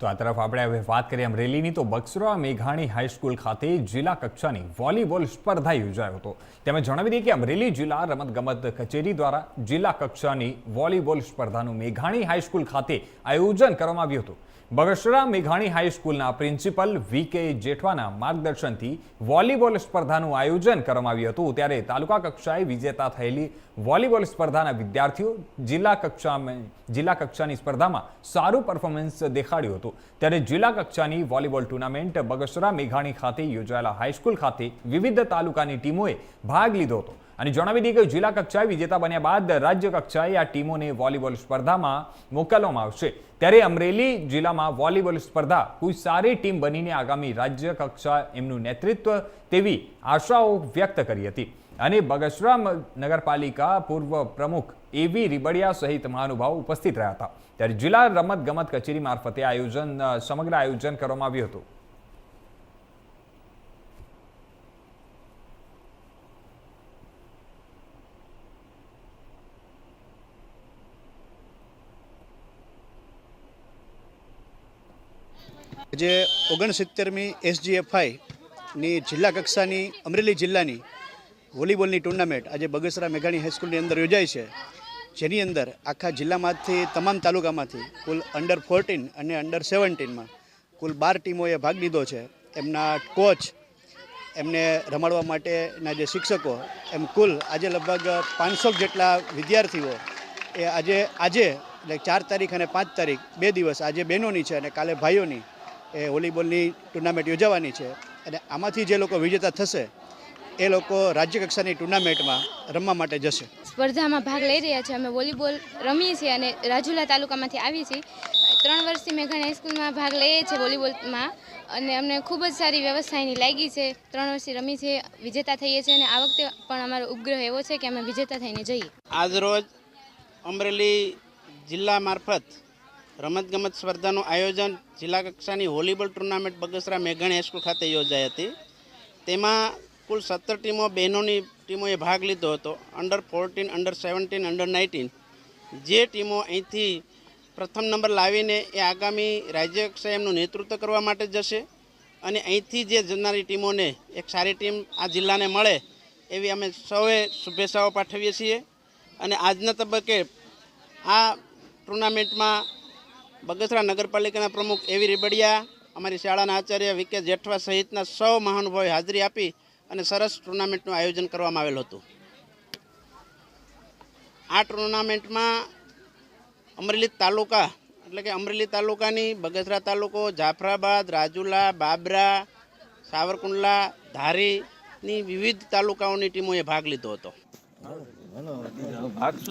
તો આ તરફ આપણે હવે વાત કરીએ અમરેલીની તો બક્સરા મેઘાણી હાઈસ્કૂલ ખાતે જિલ્લા કક્ષાની વોલીબોલ સ્પર્ધા યોજાયો હતો. તેમણે જણાવી દઈએ કે અમરેલી જિલ્લા રમતગમત કચેરી દ્વારા જિલ્લા કક્ષાની વોલીબોલ સ્પર્ધાનું મેઘાણી હાઈસ્કૂલ ખાતે આયોજન કરવામાં આવ્યું હતું. બગસરા મેઘાણી હાઈસ્કૂલના પ્રિન્સિપલ વી કે જેઠવાના માર્ગદર્શનથી વોલીબોલ સ્પર્ધાનું આયોજન કરવામાં આવ્યું હતું. ત્યારે તાલુકા કક્ષાએ વિજેતા થયેલી વોલીબોલ સ્પર્ધાના વિદ્યાર્થીઓ જિલ્લા કક્ષામાં, જિલ્લા કક્ષાની સ્પર્ધામાં સારું પરફોર્મન્સ દેખાડ્યું હતું. ત્યારે જિલ્લા કક્ષાની વોલીબોલ ટુર્નામેન્ટ બગસરા મેઘાણી ખાતે યોજાયેલા હાઈસ્કૂલ ખાતે વિવિધ તાલુકાની ટીમોએ ભાગ લીધો હતો. અને જણાવી દઈએ કે જિલ્લા કક્ષાએ વિજેતા બન્યા બાદ રાજ્ય કક્ષાએ આ ટીમોને વોલીબોલ સ્પર્ધામાં મોકલવામાં આવશે. ત્યારે અમરેલી જિલ્લામાં વોલીબોલ સ્પર્ધા કોઈ સારી ટીમ બનીને આગામી રાજ્ય કક્ષા એમનું નેતૃત્વ તેવી આશાઓ વ્યક્ત કરી હતી. અને બગસરા નગરપાલિકા પૂર્વ પ્રમુખ એવી રીબડિયા સહિત મહાનુભાવો ઉપસ્થિત રહ્યા હતા. ત્યારે જિલ્લા રમત ગમત કચેરી મારફતે આયોજન સમગ્ર આયોજન કરવામાં આવ્યું હતું. જે ઓગણસિત્તેરમી એસજીએફઆઈની જિલ્લા કક્ષાની અમરેલી જિલ્લાની વોલીબોલની ટુર્નામેન્ટ આજે બગસરા મેઘાણી હાઈસ્કૂલની અંદર યોજાય છે. જેની અંદર આખા જિલ્લામાંથી તમામ તાલુકામાંથી કુલ અંડર ફોર્ટીન અને અંડર સેવન્ટીનમાં કુલ બાર ટીમોએ ભાગ લીધો છે. એમના કોચ એમને રમાડવા માટેના જે શિક્ષકો, એમ કુલ આજે લગભગ પાંચસો જેટલા વિદ્યાર્થીઓ એ આજે આજે એટલે ચાર તારીખ અને પાંચ તારીખ બે દિવસ આજે બહેનોની છે અને કાલે ભાઈઓની એ વોલીબોલની ટુર્નામેન્ટ યોજાવાની છે. અને આમાંથી જે લોકો વિજેતા થશે એ લોકો રાજ્ય કક્ષાની ટુર્નામેન્ટમાં રમવા માટે જશે. સ્પર્ધામાં ભાગ લઈ રહ્યા છે. અમે વોલીબોલ રમીએ છીએ અને રાજુલા તાલુકામાંથી આવીએ છીએ. ત્રણ વર્ષથી મેઘાણી હાઈસ્કૂલમાં ભાગ લઈએ છીએ વોલીબોલમાં અને અમને ખૂબ જ સારી વ્યવસ્થા એની લાગી છે. ત્રણ વર્ષથી રમી છે વિજેતા થઈએ છીએ અને આ વખતે પણ અમારો ઉપગ્રહ એવો છે કે અમે વિજેતા થઈને જઈએ. આજરોજ અમરેલી જિલ્લા મારફત રમતગમત સ્પર્ધાનું આયોજન જિલ્લા કક્ષાની વોલીબોલ ટુર્નામેન્ટ બગસરા મેઘાણી હાઈસ્કૂલ ખાતે યોજાઈ હતી. તેમાં કુલ સત્તર ટીમો બહેનોની ટીમોએ ભાગ લીધો હતો. Under fourteen under seventeen under nineteen જે ટીમો અહીંથી પ્રથમ નંબર લાવીને એ આગામી રાજ્ય કક્ષાએ એમનું નેતૃત્વ કરવા માટે જશે અને અહીંથી જે જનારી ટીમોને એક સારી ટીમ આ જિલ્લાને મળે એવી અમે સૌએ શુભેચ્છાઓ પાઠવીએ છીએ. અને આજના તબક્કે આ ટુર્નામેન્ટમાં બગસરા નગરપાલિકાના પ્રમુખ એવી રીબડિયા, અમારી શાળાના આચાર્ય વિકે જેઠવા સહિતના સૌ મહાનુભાવે હાજરી આપી અને સરસ ટુર્નામેન્ટનું આયોજન કરવામાં આવેલું હતું. આ ટુર્નામેન્ટમાં અમરેલી તાલુકા, એટલે કે અમરેલી તાલુકાની બગસરા તાલુકો, જાફરાબાદ, રાજુલા, બાબરા, સાવરકુંડલા, ધારીની વિવિધ તાલુકાઓની ટીમોએ ભાગ લીધો હતો.